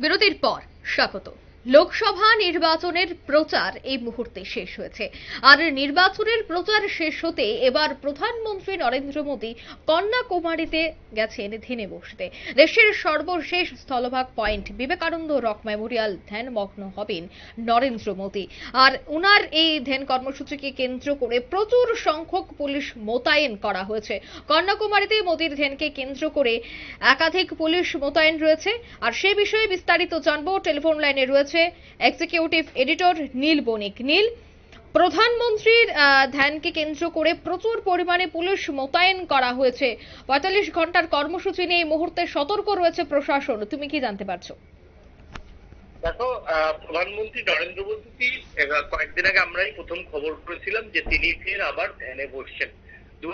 বিরতির পর স্বাগত। লোকসভা নির্বাচনের প্রচার এই মুহূর্তে শেষ হয়েছে। আর নির্বাচনের প্রচার শেষ হতে এবার প্রধানমন্ত্রী নরেন্দ্র মোদী কন্যাকুমারীতে গেছেন ধ্যানে বসতে। দেশের সর্বশেষ স্থলভাগ পয়েন্ট বিবেকানন্দ রক মেমোরিয়াল ধ্যানমগ্ন হবেন নরেন্দ্র মোদী। আর উনার এই ধ্যান কর্মসূচিকে কেন্দ্র করে প্রচুর সংখ্যক পুলিশ মোতায়েন করা হয়েছে। কন্যাকুমারীতে মোদীর ধ্যানকে কেন্দ্র করে একাধিক পুলিশ মোতায়েন রয়েছে। আর সে বিষয়ে বিস্তারিত জানব। টেলিফোন লাইনে রয়েছে এক্সিকিউটিভ এডিটর নীল বণিক। নীল, প্রধানমন্ত্রীর ধ্যানকে কেন্দ্র করে প্রচুর পরিমাণে পুলিশ মোতায়েন করা হয়েছে। পঁয়তাল্লিশ ঘণ্টার কর্মসূচি নিয়ে এই মুহূর্তে সতর্ক রয়েছে প্রশাসন। তুমি কি জানতে পারছ? দেখো প্রধানমন্ত্রী নরেন্দ্র মোদী কয়েকদিন আগে আমরাই প্রথম খবর করেছিলাম যে তিনি ফের আবার ধ্যানে বসছেন। দু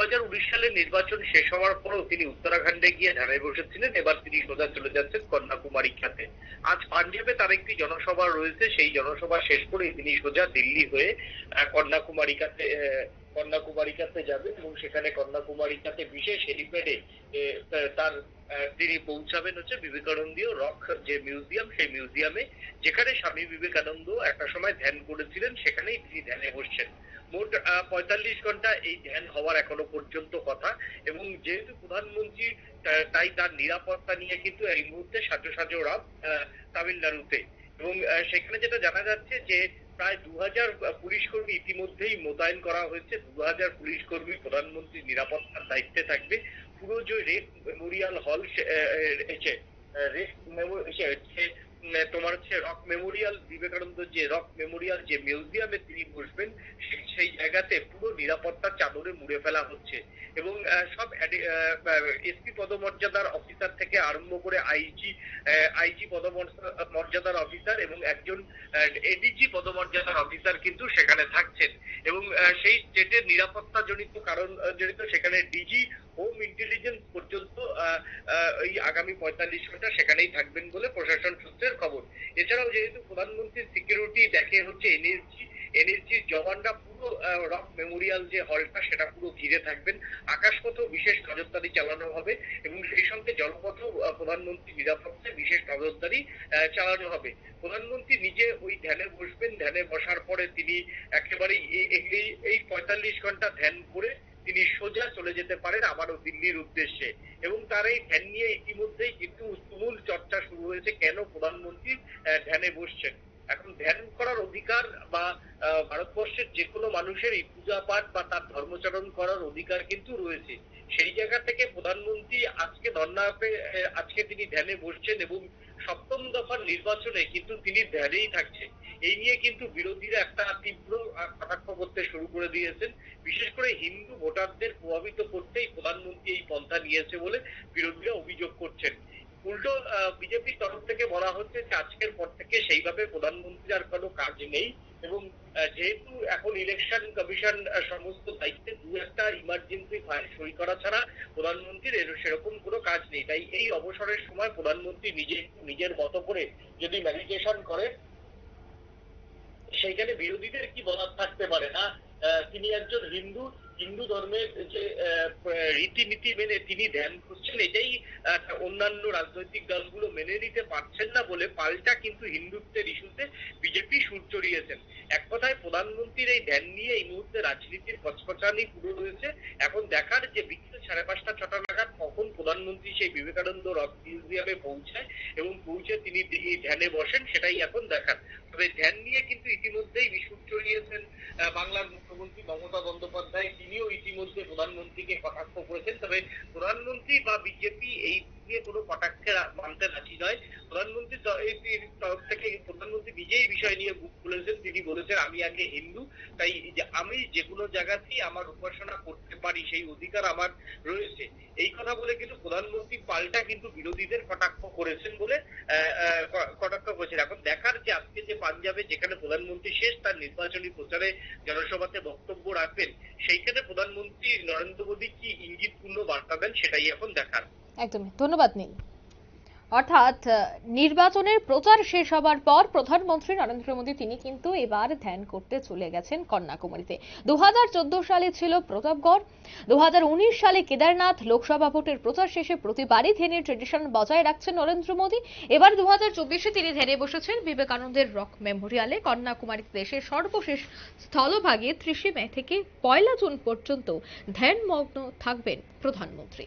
সালে নির্বাচন শেষ হওয়ার পরও তিনি উত্তরাখণ্ডে গিয়ে ধ্যানে বসেছিলেন। এবার তিনি সোজা চলে যাচ্ছেন কন্যাকুমারী খাতে। আজ পাঞ্জাবে তার একটি জনসভা রয়েছে। সেই জনসভা শেষ করে তিনি সোজা দিল্লি হয়ে কন্যাকুমারী খাতে আহ, কন্যাকুমারী কাছে যাবেন এবং সেখানে কন্যাকুমারী কাছে বিশেষ হেলিপ্যাডে তার তিনি পৌঁছাবেন হচ্ছে বিবেকানন্দীয় রক যে মিউজিয়াম সেই মিউজিয়ামে যেখানে স্বামী বিবেকানন্দ একটা সময় ধ্যান করেছিলেন। সেখানেই তিনি ধ্যানে বসছেন। মোট পঁয়তাল্লিশ ঘণ্টা এই ধ্যান হওয়ার এখনও পর্যন্ত কথা। এবং যেহেতু প্রধানমন্ত্রী তাই তার নিরাপত্তা নিয়ে কিন্তু এই মুহূর্তে সাজো সাজো রাত তামিলনাড়ুতে। এবং সেখানে যেটা জানা যাচ্ছে যে প্রায় দু হাজার পুলিশ কর্মী ইতিমধ্যেই মোতায়েন করা হয়েছে। দু হাজার পুলিশ কর্মী প্রধানমন্ত্রীর নিরাপত্তার দায়িত্বে থাকবে। পুরো যে রেক মেমোরিয়াল হল রেক তোমার হচ্ছে রক মেমোরিয়াল বিবেকানন্দ যে রক মেমোরিয়াল যে মিউজিয়ামে তিনি বসবেন, সেই জায়গাতে পুরো নিরাপত্তার চাদরে মুড়ে ফেলা হচ্ছে। এবং সব এসপি পদমর্যাদার অফিসার থেকে আরম্ভ করে আইজি আইজি পদমর্যাদার অফিসার এবং একজন এডিজি পদমর্যাদার অফিসার কিন্তু সেখানে থাকছেন। এবং সেই স্টেটের নিরাপত্তা জনিত কারণ জনিত সেখানে ডিজি হোম পর্যন্ত এই আগামী পঁয়তাল্লিশ ঘণ্টা সেখানেই থাকবেন বলে প্রশাসন সূত্রের খবর। এছাড়াও যেহেতু প্রধানমন্ত্রীর সিকিউরিটি দেখে হচ্ছে এনএসজি এনএসজির জওয়ানরা পুরো রক মেমোরিয়াল যে হলটা সেটা পুরো ঘিরে থাকবেন। আকাশপথেও বিশেষ নজরদারি চালানো হবে এবং সেই সঙ্গে জলপথেও প্রধানমন্ত্রী নিরাপত্তায় বিশেষ নজরদারি চালানো হবে। প্রধানমন্ত্রী নিজে ওই ধ্যানে বসবেন। ধ্যানে বসার পরে তিনি একেবারে এই পঁয়তাল্লিশ ঘণ্টা ধ্যান করে তিনি সোজা চলে যেতে পারেন আবারও দিল্লির উদ্দেশ্যে। এবং তার এই ধ্যান নিয়ে ইতিমধ্যেই কিন্তু তুমুল চর্চা শুরু হয়েছে, কেন প্রধানমন্ত্রী ধ্যানে বসছেন? এখন ধ্যান করার অধিকার বা ভারতবর্ষের যে কোনো মানুষেরই পূজা পাঠ বা তার ধর্মচরণ করার অধিকার কিন্তু রয়েছে। সেই জায়গা থেকে প্রধানমন্ত্রী আজকে ধর্নাপে আজকে তিনি ধ্যানে বসছেন এবং সপ্তম দফার নির্বাচনে কিন্তু তিনি ধ্যানেই থাকছেন। এই নিয়ে কিন্তু বিরোধীরা একটা তীব্র কটাক্ষ করতে শুরু করে দিয়েছেন। বিশেষ করে হিন্দু ভোটারদের প্রভাবিত করতেই প্রধানমন্ত্রী এই পন্থা নিয়েছে বলে বিরোধীরা অভিযোগ করছেন। উল্টো বিজেপির তরফ থেকে বলা হচ্ছে যে আজকের পর থেকে সেইভাবে প্রধানমন্ত্রীর আর কোনো কাজ নেই এবং যেহেতু এখন ইলেকশন কমিশন সমস্ত দায়িত্বে দু একটা ইমার্জেন্সি ফাইল সই করা ছাড়া প্রধানমন্ত্রীর সেরকম কোনো কাজ নেই। তাই এই অবসরের সময় প্রধানমন্ত্রী নিজে, নিজের মতো করে যদি মেডিটেশন করে সেইখানে বিরোধীদের কি বলার থাকতে পারে না? তিনি একজন হিন্দু হিন্দু ধর্মের যে রীতিনীতি মেনে তিনি ধ্যান করছেন, এটাই অন্যান্য রাজনৈতিক দলগুলো মেনে নিতে পারছেন না বলে পাল্টা কিন্তু হিন্দুত্বের ইস্যুতে বিজেপি সুর চড়িয়েছেন। এক কথায় প্রধানমন্ত্রীর এই ধ্যান নিয়ে এই মুহূর্তে রাজনীতির কচকচানি পুরো রয়েছে এখন দেখার যে বিকেল সাড়ে পাঁচটা, ছটা নাগাদ কখন প্রধানমন্ত্রী সেই বিবেকানন্দ রক মিউজিয়ামে পৌঁছায় এবং পৌঁছে তিনি ধ্যানে বসেন, সেটাই এখন দেখার। তবে ধ্যান নিয়ে কিন্তু ইতিমধ্যেই সুর চড়িয়েছেন বাংলার মুখ্যমন্ত্রী মমতা বন্দ্যোপাধ্যায়। তিনিও ইতিমধ্যে প্রধানমন্ত্রীকে কটাক্ষ করেছেন। তবে প্রধানমন্ত্রী বা বিজেপি এই নিয়ে কোনো কটাক্ষে মানতে রাজি নয়। প্রধানমন্ত্রী এই- তরফ থেকে প্রধানমন্ত্রী নিজেই বিষয় নিয়ে বুক খুলেছেন। তিনি বলেছেন, আমি আগে হিন্দু, তাই আমি যে কোনো জায়গাতেই আমার উপাসনা করতে পারি, সেই অধিকার আমার রয়েছে। এই কথা বলে কিন্তু প্রধানমন্ত্রী পাল্টা কিন্তু বিরোধীদের কটাক্ষ করেছেন বলে কটাক্ষ করেছেন। এখন দেখার যে আজকে যে পাঞ্জাবে যেখানে প্রধানমন্ত্রী শেষ তার নির্বাচনী প্রচারে জনসভাতে বক্তব্য রাখবেন, সেইখানে প্রধানমন্ত্রী নরেন্দ্র মোদী কি ইঙ্গিতপূর্ণ বার্তা দেন সেটাই এখন দেখার। একদমই। ধন্যবাদ, নীল। অর্থাৎ নির্বাচনের প্রচার শেষ হবার পর প্রধানমন্ত্রী নরেন্দ্র মোদী, তিনি কিন্তু এবার ধ্যান করতে চলে গেছেন কন্যাকুমারীতে। দুহাজার চোদ্দ সালে ছিল প্রতাপগড়, দুহাজার উনিশ সালে কেদারনাথ লোকসভা ভোটের প্রচার শেষে প্রতিবারই ধ্যানের ট্রেডিশন বজায় রাখছেন নরেন্দ্র মোদী। এবার দু হাজার তিনি ধ্যানে বসেছেন বিবেকানন্দের রক মেমোরিয়ালে কন্যাকুমারীতে দেশের সর্বশেষ স্থলভাগে ত্রিশে মে থেকে পয়লা জুন পর্যন্ত ধ্যানমগ্ন থাকবেন প্রধানমন্ত্রী।